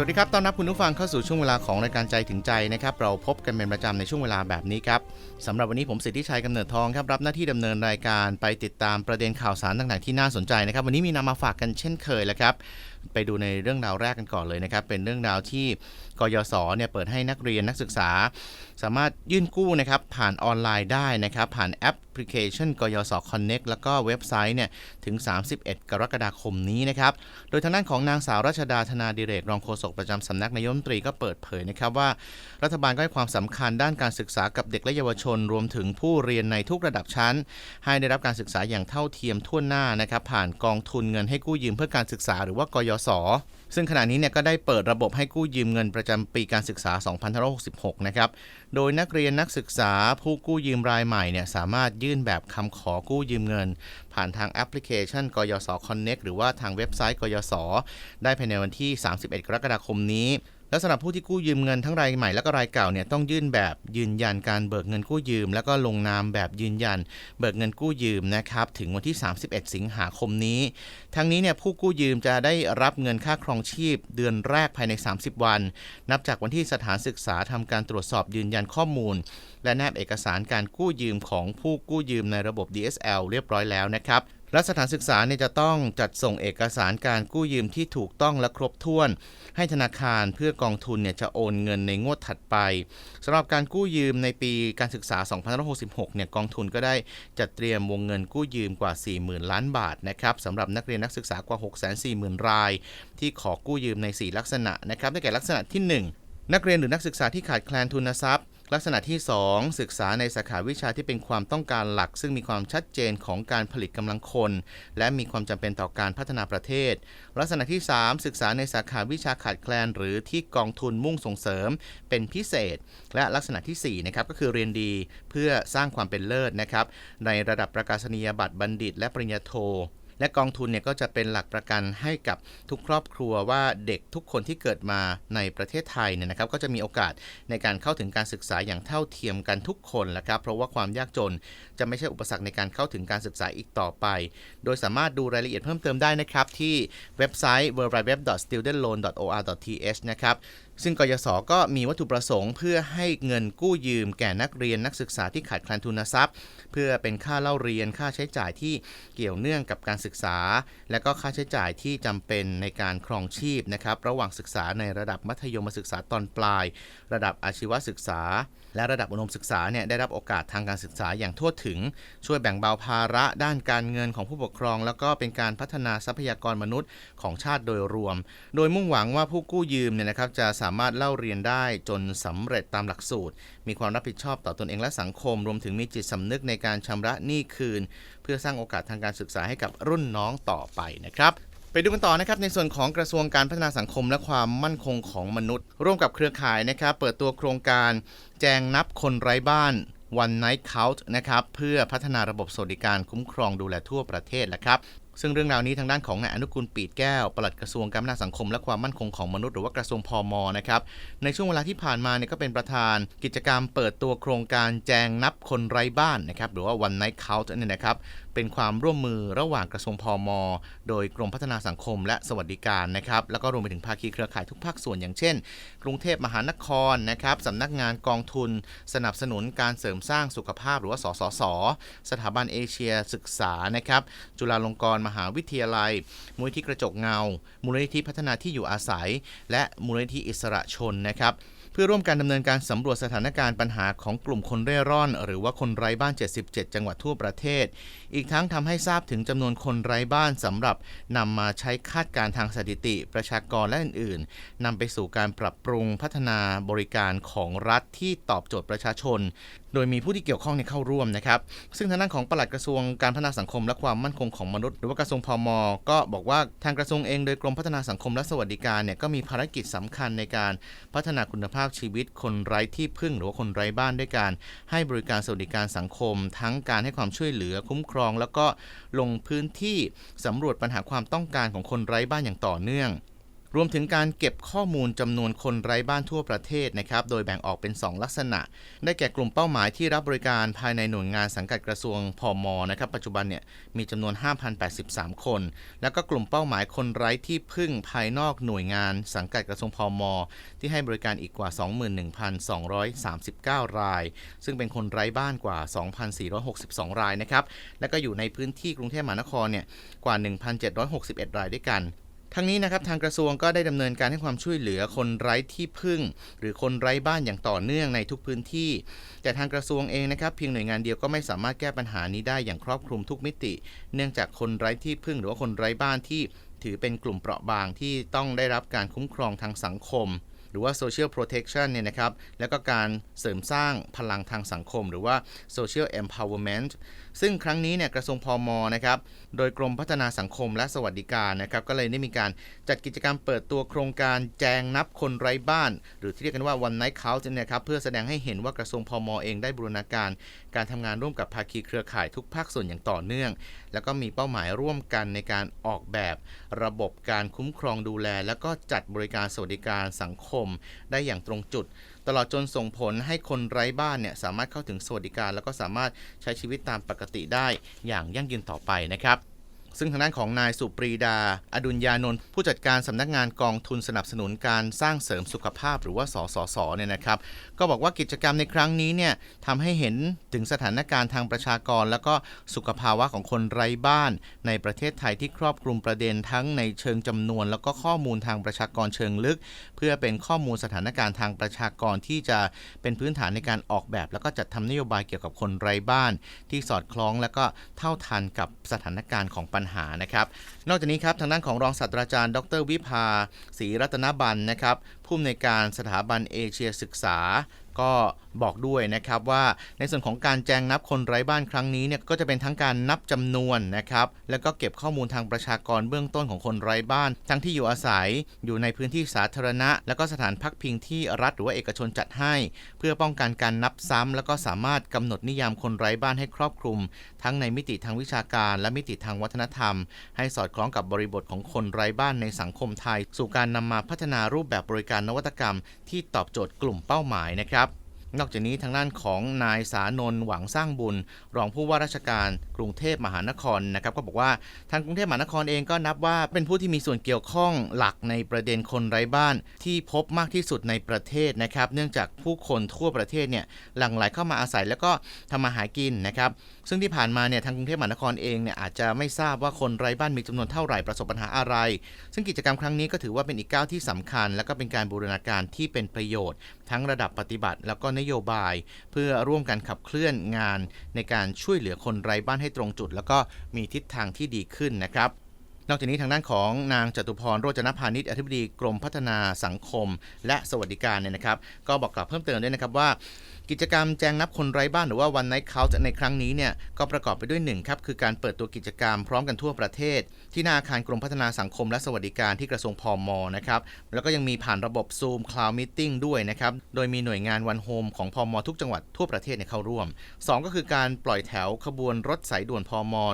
สวัสดีครับ ต้อนรับคุณผู้ฟังเข้าสู่ช่วงเวลาของรายการใจถึงใจนะครับ เราพบกันเป็นประจำในช่วงเวลาแบบนี้ครับสำหรับวันนี้ผมสิทธิชัยกำเนิดทองครับ รับหน้าที่ดำเนินรายการไปติดตามประเด็นข่าวสารต่างๆที่น่าสนใจนะครับ วันนี้มีนำมาฝากกันเช่นเคยแล้วครับ ไปดูในเรื่องราวแรกกันก่อนเลยนะครับ เป็นเรื่องราวที่ กยศเนี่ยเปิดให้นักเรียนนักศึกษา สามารถยื่นกู้นะครับผ่านออนไลน์ได้นะครับ ผ่านแอปพลิเคชันกยศ Connect แล้วก็เว็บไซต์เนี่ยถึง 31 กรกฎาคมนี้นะครับ โดยทางด้านของนางสาวรัชดาธนาดิเรกรองโฆษกประจำสำนักนายมนตรีก็เปิดเผยนะครับว่า รัฐบาลก็ให้ความสำคัญด้านการศึกษากับเด็กและเยาวชน รวมถึงผู้เรียนในทุกระดับชั้น ให้ได้รับการศึกษาอย่างเท่าเทียมทั่วหน้านะครับผ่านกองทุนเงินให้กู้ยืมเพื่อการศึกษาหรือว่ากยศซึ่งขณะนี้เนี่ยก็ได้เปิดระบบให้กู้ยืมเงินประจำปีการศึกษา 2566 นะครับ โดยนักเรียนนักศึกษาผู้กู้ยืมรายใหม่เนี่ยสามารถยื่นแบบคำขอกู้ยืมเงิน ผ่านทางแอปพลิเคชันกยศ Connect หรือว่าทางเว็บไซต์กยศ ได้ภายในวันที่ 31 กรกฎาคมนี้ และสำหรับผู้ที่กู้ยืมเงินทั้งรายใหม่และก็รายเก่าเนี่ยต้องยื่นแบบยืนยันการเบิกเงินกู้ยืม แล้วก็ลงนามแบบยืนยัน เบิกเงินกู้ยืมนะครับถึงวันที่ 31 สิงหาคมนี้ ทั้งนี้เนี่ยผู้กู้ยืมจะได้รับเงินค่าครองชีพ เดือนแรกภายใน 30 วัน นับจากวันที่สถานศึกษาทำการตรวจสอบยืนยันข้อมูล และแนบเอกสารการกู้ยืมของผู้กู้ยืมในระบบ DSL เรียบร้อยแล้วนะครับ และสถานศึกษาเนี่ยจะต้องจัดส่งเอกสารการกู้ยืมที่ถูกต้องและครบถ้วน ให้ธนาคารเพื่อกองทุนเนี่ยจะโอนเงินในงวดถัดไปสำหรับการกู้ยืมในปีการศึกษา 2566 เนี่ยกองทุนก็ได้จัดเตรียมวงเงินกู้ยืมกว่า 40,000 ล้านบาทนะครับสำหรับนักเรียนนักศึกษากว่า 640,000 ราย ที่ขอกู้ยืมใน 4 ลักษณะนะครับได้แก่ลักษณะที่ 1นักเรียนหรือนักศึกษาที่ขาดแคลนทุนทรัพย์ ลักษณะที่ 2 ศึกษาในสาขาวิชาที่เป็นความต้องการหลัก ซึ่งมีความชัดเจนของการผลิตกำลังคน และมีความจำเป็นต่อการพัฒนาประเทศ ลักษณะที่ 3 ศึกษาในสาขาวิชาขาดแคลน หรือที่กองทุนมุ่งส่งเสริมเป็นพิเศษ และลักษณะที่4นะครับก็คือเรียนดีเพื่อสร้างความเป็นเลิศนะครับในระดับประกาศนียบัตรบัณฑิต และปริญญาโท และกองทุนเนี่ยก็จะเป็นหลักประกันให้กับทุกครอบครัวว่าเด็กทุกคนที่เกิดมาในประเทศไทยเนี่ยนะครับ ก็จะมีโอกาสในการเข้าถึงการศึกษาอย่างเท่าเทียมกันทุกคนแหะครับ เพราะว่าความยากจนจะไม่ใช่อุปสรรคในการเข้าถึงการศึกษาอีกต่อไป โดยสามารถดูรายละเอียดเพิ่มเติมได้นะครับ ที่เว็บไซต์ www.studentloan.or.th นะครับซึ่งกยศก็มีวัตถุประสงค์เพื่อให้เงินกู้ยืมแก่นักเรียนนักศึกษาที่ขาดแคลนทุนทรัพย์ เพื่อเป็นค่าเล่าเรียนค่าใช้จ่ายที่เกี่ยวเนื่องกับการศึกษา และก็ค่าใช้จ่ายที่จำเป็นในการครองชีพนะครับ ระหว่างศึกษาในระดับมัธยมศึกษาตอนปลาย ระดับอาชีวศึกษาและระดับอุดมศึกษาเนี่ยได้รับโอกาสทางการศึกษาอย่างทั่วถึง ช่วยแบ่งเบาภาระด้านการเงินของผู้ปกครอง แล้วก็เป็นการพัฒนาทรัพยากรมนุษย์ของชาติโดยรวม โดยมุ่งหวังว่าผู้กู้ยืมเนี่ยนะครับจะสามารถเล่าเรียนได้จนสำเร็จตามหลักสูตร มีความรับผิดชอบต่อตนเองและสังคม รวมถึงมีจิตสำนึกในการชำระหนี้คืน เพื่อสร้างโอกาสทางการศึกษาให้กับรุ่นน้องต่อไปนะครับ ไปดูกันต่อนะครับในส่วนของกระทรวงการพัฒนาสังคมและความมั่นคงของมนุษย์ ร่วมกับเครือข่ายนะครับเปิดตัวโครงการแจงนับคนไร้บ้าน One Night Count นะครับเพื่อพัฒนาระบบสวัสดิการคุ้มครองดูแลทั่วประเทศแหละครับ ซึ่งเรื่องราวนี้ทางด้านของนายอนุกุลปีดแก้วปลัดกระทรวงการพัฒนาสังคม และความมั่นคงของมนุษย์หรือว่ากระทรวงพอมอนะครับในช่วงเวลาที่ผ่านมาเนี่ยก็เป็นประธานกิจกรรมเปิดตัวโครงการแจงนับคนไร้บ้านนะครับหรือว่า One Night Count เนี่ยนะครับเป็นความร่วมมือระหว่างกระทรวงพอมอโดยกรมพัฒนาสังคมและสวัสดิการนะครับแล้วก็รวมไปถึงภาคีเครือข่ายทุกภาคส่วนอย่างเช่น กรุงเทพมหานครนะครับสำนักงานกองทุน สนับสนุนการเสริมสร้างสุขภาพ หรือว่าสสส สถาบันเอเชียศึกษานะครับจุฬาลงกรณ์มหาวิทยาลัย มูลนิธิกระจกเงา มูลนิธิพัฒนาที่อยู่อาศัย และมูลนิธิอิสระชนนะครับ พื่อร่วมการดำเนินการสำรวจสถานการณ์ปัญหาของกลุ่มคนเร่ร่อน หรือว่าคนไร้บ้าน 77 จังหวัดทั่วประเทศ อีกทั้งทำให้ทราบถึงจำนวนคนไร้บ้านสำหรับนำมาใช้คาดการณ์ทางสถิติ ประชากรและอื่นๆนำไปสู่การปรับปรุงพัฒนาบริการของรัฐที่ตอบโจทย์ประชาชน โดยมีผู้ที่เกี่ยวข้องในเข้าร่วมนะครับซึ่งทางด้านของปลัดกระทรวงการพัฒนาสังคมและความมั่นคงของมนุษย์ หรือว่ากระทรวงพมก็บอกว่าทางกระทรวงเองโดยกรมพัฒนาสังคมและสวัสดิการเนี่ยก็มีภารกิจสำคัญในการพัฒนาคุณภาพชีวิตคนไร้ที่พึ่งหรือว่าคนไร้บ้านด้วยการให้บริการสวัสดิการสังคม ทั้งการให้ความช่วยเหลือคุ้มครอง แล้วก็ลงพื้นที่สำรวจปัญหาความต้องการของคนไร้บ้านอย่างต่อเนื่อง รวมถึงการเก็บข้อมูลจำนวนคนไร้บ้านทั่วประเทศนะครับ โดยแบ่งออกเป็น 2 ลักษณะ ได้แก่กลุ่มเป้าหมายที่รับบริการภายในหน่วยงานสังกัดกระทรวงพมนะครับ ปัจจุบันเนี่ยมีจำนวน 5,083 คน แล้วก็กลุ่มเป้าหมายคนไร้ที่พึ่งภายนอกหน่วยงานสังกัดกระทรวงพมที่ให้บริการอีกกว่า 21,239 ราย ซึ่งเป็นคนไร้บ้านกว่า 2,462 รายนะครับ และก็อยู่ในพื้นที่กรุงเทพมหานครเนี่ยกว่า 1,761 รายด้วยกัน ทั้งนี้นะครับทางกระทรวงก็ได้ดำเนินการให้ความช่วยเหลือคนไร้ที่พึ่ง หรือคนไร้บ้านอย่างต่อเนื่องในทุกพื้นที่ แต่ทางกระทรวงเองนะครับเพียงหน่วยงานเดียวก็ไม่สามารถแก้ปัญหานี้ได้อย่างครอบคลุมทุกมิติ เนื่องจากคนไร้ที่พึ่ง หรือว่าคนไร้บ้านที่ถือเป็นกลุ่มเปราะบางที่ต้องได้รับการคุ้มครองทางสังคม หรือว่า social protection เนี่ยนะครับ แล้วก็การเสริมสร้างพลังทางสังคม หรือว่า social empowerment ซึ่งครั้งนี้เนี่ยกระทรวงพอมอนะครับ โดยกรมพัฒนาสังคมและสวัสดิการนะครับ ก็เลยได้มีการจัดกิจกรรมเปิดตัวโครงการแจงนับคนไร้บ้าน หรือที่เรียกกันว่า one night count เนี่ยครับ เพื่อแสดงให้เห็นว่ากระทรวงพอมอเองได้บูรณาการ การทำงานร่วมกับภาคีเครือข่ายทุกภาคส่วนอย่างต่อเนื่อง แล้วก็มีเป้าหมายร่วมกันในการออกแบบ ระบบการคุ้มครองดูแล แล้วก็จัดบริการสวัสดิการสังคมได้อย่างตรงจุด ตลอดจนส่งผลให้คนไร้บ้านเนี่ยสามารถเข้าถึงสวัสดิการ แล้วก็สามารถใช้ชีวิตตามปกติได้อย่างยั่งยืนต่อไปนะครับ ซึ่งทางด้านของนายสุปรีดา อดุลยานนท์ผู้จัดการสำนักงานกองทุนสนับสนุนการสร้างเสริมสุขภาพหรือว่าสสสเนี่ยนะครับ ก็บอกว่ากิจกรรมในครั้งนี้เนี่ยทำให้เห็นถึงสถานการณ์ทางประชากร แล้วก็สุขภาวะของคนไร้บ้าน ในประเทศไทยที่ครอบคลุมประเด็นทั้งในเชิงจำนวน แล้วก็ข้อมูลทางประชากรเชิงลึก เพื่อเป็นข้อมูลสถานการณ์ทางประชากรที่จะเป็นพื้นฐานในการออกแบบ แล้วก็จัดทำนโยบายเกี่ยวกับคนไร้บ้าน ที่สอดคล้องและก็เท่าทันกับสถานการณ์ของปัญหานะครับ นอกจากนี้ครับทางด้านของรองศาสตราจารย์ ดรวิภาศรีรัตนบันนะครับผู้อำนวยการสถาบันเอเชียศึกษา ก็ บอกด้วยนะครับว่าในส่วนของการแจงนับคนไร้บ้านครั้งนี้เนี่ยก็จะเป็นทั้งการนับจำนวนนะครับแล้วก็เก็บข้อมูลทางประชากรเบื้องต้นของคนไร้บ้าน ทั้งที่อยู่อาศัยอยู่ในพื้นที่สาธารณะ แล้วก็สถานพักพิงที่รัฐหรือว่าเอกชนจัดให้ เพื่อป้องกันการนับซ้ำแล้วก็สามารถกำหนดนิยามคนไร้บ้านให้ครอบคลุม ทั้งในมิติทางวิชาการ และมิติทางวัฒนธรรม ให้สอดคล้องกับบริบทของคนไร้บ้านในสังคมไทย สู่การนำมาพัฒนารูปแบบบริการนวัตกรรม ที่ตอบโจทย์กลุ่มเป้าหมายนะครับ นอกจากนี้ทางด้านของนายสานนหวังสร้างบุญ รองผู้ว่าราชการกรุงเทพมหานครนะครับก็บอกว่าทางกรุงเทพมหานครเองก็นับว่าเป็นผู้ที่มีส่วนเกี่ยวข้องหลักในประเด็นคนไร้บ้าน ที่พบมากที่สุดในประเทศนะครับ เนื่องจากผู้คนทั่วประเทศเนี่ยหลั่งไหลเข้ามาอาศัยแล้วก็ทำมาหากินนะครับ ซึ่งที่ผ่านมาเนี่ยทางกรุงเทพมหานครเองเนี่ยอาจจะไม่ทราบว่าคนไร้บ้านมีจำนวนเท่าไหร่ประสบปัญหาอะไร ซึ่งกิจกรรมครั้งนี้ก็ถือว่าเป็นอีกก้าวที่สำคัญ และก็เป็นการบูรณาการที่เป็นประโยชน์ ทั้งระดับปฏิบัติ แล้วก็นโยบาย เพื่อร่วมกันขับเคลื่อนงาน ในการช่วยเหลือคนไร้บ้านให้ตรงจุด แล้วก็มีทิศทางที่ดีขึ้นนะครับนอกจากนี้ทางด้านของนางจตุพรโรจนพานิชอธิบดีกรมพัฒนาสังคม และสวัสดิการเนี่ยนะครับ ก็บอกกล่าวเพิ่มเติมด้วยนะครับว่า กิจกรรมแจงนับคนไร้บ้านหรือว่า One Night Count ในครั้งนี้เนี่ยก็ประกอบไปด้วยหนึ่งครับคือการเปิดตัวกิจกรรมพร้อมกันทั่วประเทศ ที่หน้าอาคารกรมพัฒนาสังคมและสวัสดิการที่กระทรวงพอมอนะครับแล้วก็ยังมีผ่านระบบ Zoom Cloud Meeting ด้วยนะครับโดยมีหน่วยงานวันโฮมของพอมอทุกจังหวัดทั่วประเทศเข้าร่วม 2 ก็คือการปล่อยแถวขบวนรถสายด่วนพอมอ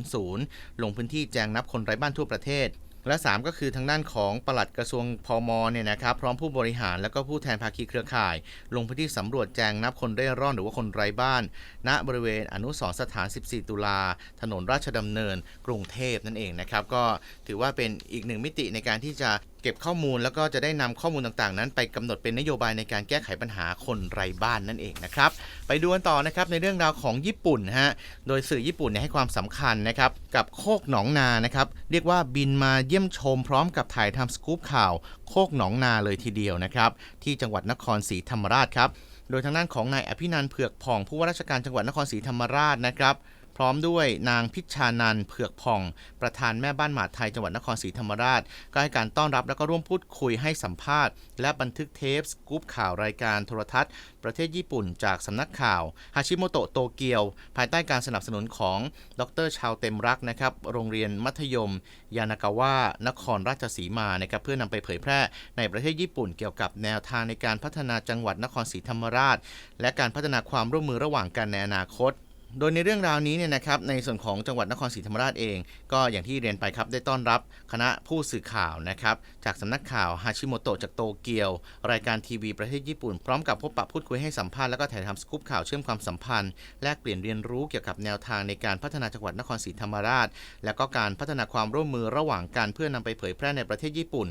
1300 ลงพื้นที่แจงนับคนไร้บ้านทั่วประเทศ และ 3 ก็คือทางด้านของปลัดกระทรวงพมเนี่ยนะครับพร้อมผู้บริหารและก็ผู้แทนภาคีเครือข่าย ลงพื้นที่สำรวจแจงนับคนเร่ร่อนหรือว่าคนไร้บ้าน ณบริเวณอนุสรณ์สถาน 14 ตุลา ถนนราชดำเนิน กรุงเทพนั่นเองนะครับก็ถือว่าเป็นอีกหนึ่งมิติในการที่จะ เก็บข้อมูลแล้วก็จะได้นำข้อมูลต่างๆ นั้น ไปกำหนดเป็นนโยบายในการแก้ไขปัญหาคนไร้บ้านนั่นเองนะครับ ไปดูกันต่อนะครับในเรื่องราวของญี่ปุ่นฮะ โดยสื่อญี่ปุ่นเนี่ยให้ความสำคัญนะครับกับโคกหนองนานะครับ เรียกว่าบินมาเยี่ยมชมพร้อมกับถ่ายทำสกู๊ปข่าวโคกหนองนาเลยทีเดียวนะครับที่จังหวัดนครศรีธรรมราชครับ โดยทางด้านของนายอภินันเผือกผ่องผู้ว่าราชการจังหวัดนครศรีธรรมราชนะครับ พร้อมด้วยนางพิชานันท์เผือกผ่อง ประธานแม่บ้านหมาไทยจังหวัดนครศรีธรรมราช ก็ให้การต้อนรับแล้วก็ร่วมพูดคุยให้สัมภาษณ์ และบันทึกเทปสกู๊ปข่าวรายการโทรทัศน์ ประเทศญี่ปุ่นจากสำนักข่าวฮาชิโมโตะโตเกียว ภายใต้การสนับสนุนของดรชาวเต็มรักนะครับโรงเรียนมัธยม ยานากาวะนครราชสีมานะครับเพื่อนำไปเผยแพร่ในประเทศญี่ปุ่นเกี่ยวกับแนวทางในการพัฒนาจังหวัดนครศรีธรรมราช และการพัฒนาความร่วมมือระหว่างกันในอนาคต โดยในเรื่องราวนี้เนี่ยนะครับในส่วนของจังหวัดนครศรีธรรมราชเอง ก็อย่างที่เรียนไปครับได้ต้อนรับคณะผู้สื่อข่าวนะครับจากสำนักข่าวฮาชิโมโตะจากโตเกียว รายการทีวีประเทศญี่ปุ่น พร้อมกับพบปะพูดคุยให้สัมภาษณ์แล้วก็ถ่ายทำสกู๊ปข่าวเชื่อมความสัมพันธ์แลกเปลี่ยนเรียนรู้เกี่ยวกับแนวทางในการพัฒนาจังหวัดนครศรีธรรมราช และก็การพัฒนาความร่วมมือระหว่างกันเพื่อนำไปเผยแพร่ในประเทศญี่ปุ่น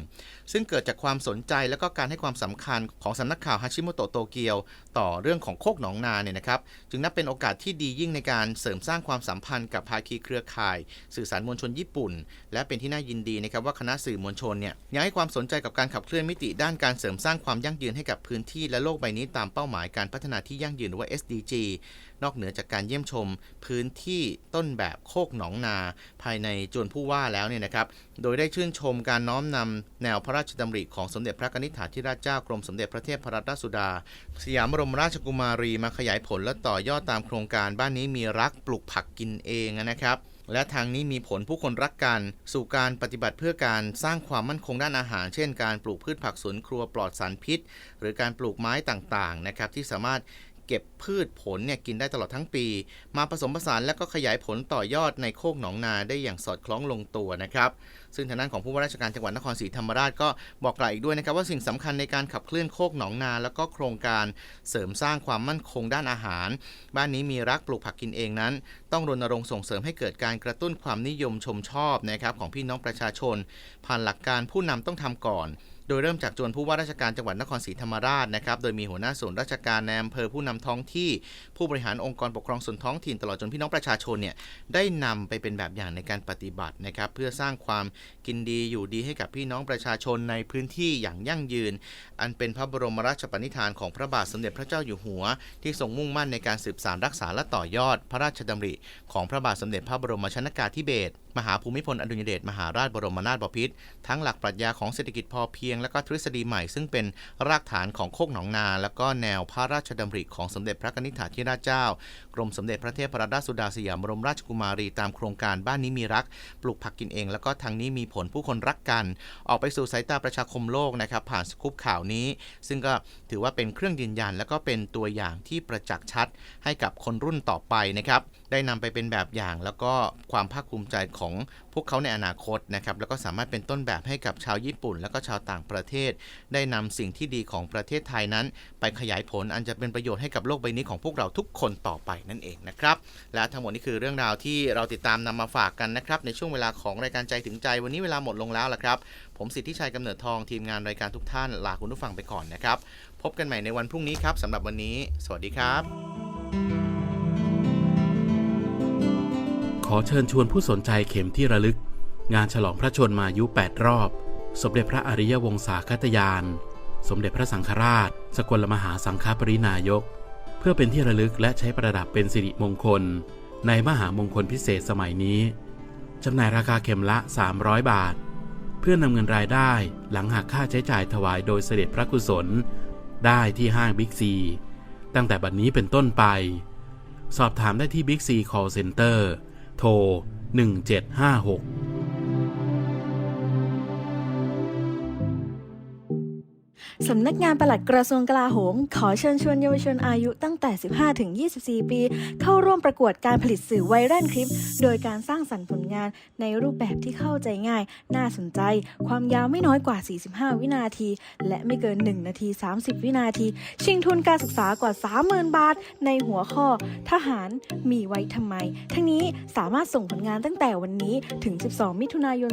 ซึ่งเกิดจากความสนใจและก็การให้ความสำคัญของสำนักข่าวฮาชิโมโตะโตเกียว ต่อเรื่องของโคกหนองนาเนี่ยนะครับจึงนับเป็นโอกาสที่ดียิ่งในการเสริมสร้างความสัมพันธ์กับภาคีเครือข่าย สื่อสารมวลชนญี่ปุ่น และเป็นที่น่ายินดีนะครับว่าคณะสื่อมวลชนเนี่ยยังให้ความสนใจกับการขับเคลื่อนมิติด้านการเสริมสร้างความยั่งยืนให้กับพื้นที่และโลกใบนี้ตามเป้าหมายการพัฒนาที่ยั่งยืนหรือว่า SDG นอกเหนือจากการเยี่ยมชมพื้นที่ต้นแบบโคกหนองนา ภายในจวนผู้ว่าแล้วเนี่ยนะครับ โดยได้ชื่นชมการน้อมนำแนวพระราชดำริของสมเด็จพระนิษฐาธิราชเจ้ากรมสมเด็จพระเทพรัตนราชสุดา สยามบรมราชกุมารีมาขยายผลและต่อยอดตามโครงการบ้านนี้มีรักปลูกผักกินเองนะครับและทางนี้มีผลผู้คนรักกัน สู่การปฏิบัติเพื่อการสร้างความมั่นคงด้านอาหาร เช่น การปลูกพืชผักสวนครัวปลอดสารพิษ หรือการปลูกไม้ต่างๆนะครับที่สามารถ เก็บพืชผลเนี่ยกินได้ตลอดทั้งปี มาผสมผสานและก็ขยายผลต่อยอดในโคกหนองนาได้อย่างสอดคล้องลงตัวนะครับ ซึ่งทางด้านของผู้ว่าราชการจังหวัดนครศรีธรรมราชก็บอกกล่าวอีกด้วยนะครับว่าสิ่งสำคัญในการขับเคลื่อนโคกหนองนา แล้วก็โครงการเสริมสร้างความมั่นคงด้านอาหาร บ้านนี้มีรักปลูกผักกินเองนั้น ต้องรณรงค์ส่งเสริมให้เกิดการกระตุ้นความนิยมชมชอบนะครับของพี่น้องประชาชน ผ่านหลักการผู้นำต้องทำก่อน ดยเริ่มจากจวนผู้ว่าราชการจังหวัดนครศรีธรรมราชนะครับ โดยมีหัวหน้าส่วนราชการในอำเภอผู้นำท้องที่ผู้บริหารองค์กรปกครองส่วนท้องถิ่นตลอดจนพี่น้องประชาชนเนี่ยได้นำไปเป็นแบบอย่างในการปฏิบัตินะครับ เพื่อสร้างความกินดีอยู่ดีให้กับพี่น้องประชาชนในพื้นที่อย่างยั่งยืน อันเป็นพระบรมราชปณิธานของพระบาทสมเด็จพระเจ้าอยู่หัว ที่ทรงมุ่งมั่นในการสืบสานรักษาและต่อยอด พระราชดำริของพระบาทสมเด็จพระบรมชนกาธิเบศรมหาภูมิพลอดุลยเดชมหาราชบรมนาถบพิตรทั้งหลักปรัชญาของเศรษฐกิจพอเพียง และก็ทฤษฎีใหม่ ซึ่งเป็นรากฐานของโคกหนองนา และก็แนวพระราชดำริของสมเด็จพระนิษฐาธิราชเจ้ากรมสมเด็จพระเทพรัตนราชสุดาสยามบรมราชกุมารีตามโครงการบ้านนี้มีรัก ปลูกผักกินเอง แล้วก็ทางนี้มีผลผู้คนรักกัน ออกไปสู่สายตาประชาคมโลกนะครับผ่านสกู๊ปข่าวนี้ ซึ่งก็ถือว่าเป็นเครื่องยืนยัน และก็เป็นตัวอย่างที่ประจักษ์ชัด ให้กับคนรุ่นต่อไปนะครับได้นำไปเป็นแบบอย่าง แล้วก็ความภาคภูมิใจของพวกเขาในอนาคตนะครับแล้วก็สามารถเป็นต้นแบบให้กับชาวญี่ปุ่น แล้วก็ชาวต่างประเทศ ได้นำสิ่งที่ดีของประเทศไทยนั้น ไปขยายผลอันจะเป็นประโยชน์ให้กับโลกใบนี้ของพวกเราทุกคนต่อไปนั่นเองนะครับและทั้งหมดนี้คือเรื่องราวที่เราติดตามนำมาฝากกันนะครับในช่วงเวลาของรายการใจถึงใจ วันนี้เวลาหมดลงแล้วล่ะครับ ผมสิทธิชัยกำเนิดทองทีมงานรายการทุกท่านลาคุณผู้ฟังไปก่อนนะครับพบกันใหม่ในวันพรุ่งนี้ครับสำหรับวันนี้ สวัสดีครับ อเชิญชวนผู้สนใจเข็มที่ระลึก งานฉลองพระชนมายุ 8 รอบ สมเด็จพระอริยวงศาคตยาน สมเด็จพระสังฆราช สกลมหาสังฆปรินายก เพื่อเป็นที่ระลึกและใช้ประดับเป็นสิริมงคล ในมหามงคลพิเศษสมัยนี้จำหน่ายราคาเข็มละ 300 บาท เพื่อนำเงินรายได้หลังหักค่าใช้จ่ายถวายโดยเสด็จพระกุศล ได้ที่ห้างบิ๊กซี ตั้งแต่บัดนี้เป็นต้นไป สอบถามได้ที่บิ๊กซี call center โทร 1756 สำนักงานปลัดกระทรวงกลาโหม ขอเชิญชวนเยาวชนอายุตั้งแต่ 15 ถึง 24 ปี เข้าร่วมประกวดการผลิตสื่อไวรัลคลิป โดยการสร้างสรรค์ผลงานในรูปแบบที่เข้าใจง่าย น่าสนใจ ความยาวไม่น้อยกว่า 45 วินาที และไม่เกิน 1 นาที 30 วินาที ชิงทุนการศึกษากว่า 30,000 บาท ในหัวข้อ ทหารมีไว้ทำไม ทั้งนี้สามารถส่งผลงานตั้งแต่วันนี้ถึง 12 มิถุนายน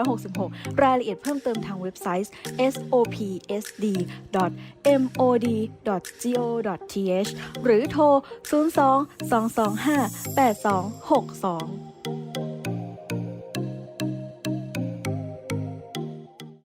2566 รายละเอียดเพิ่มเติมทางเว็บไซต์ sop ssd.mod.go.th หรือโทร 02 225 8262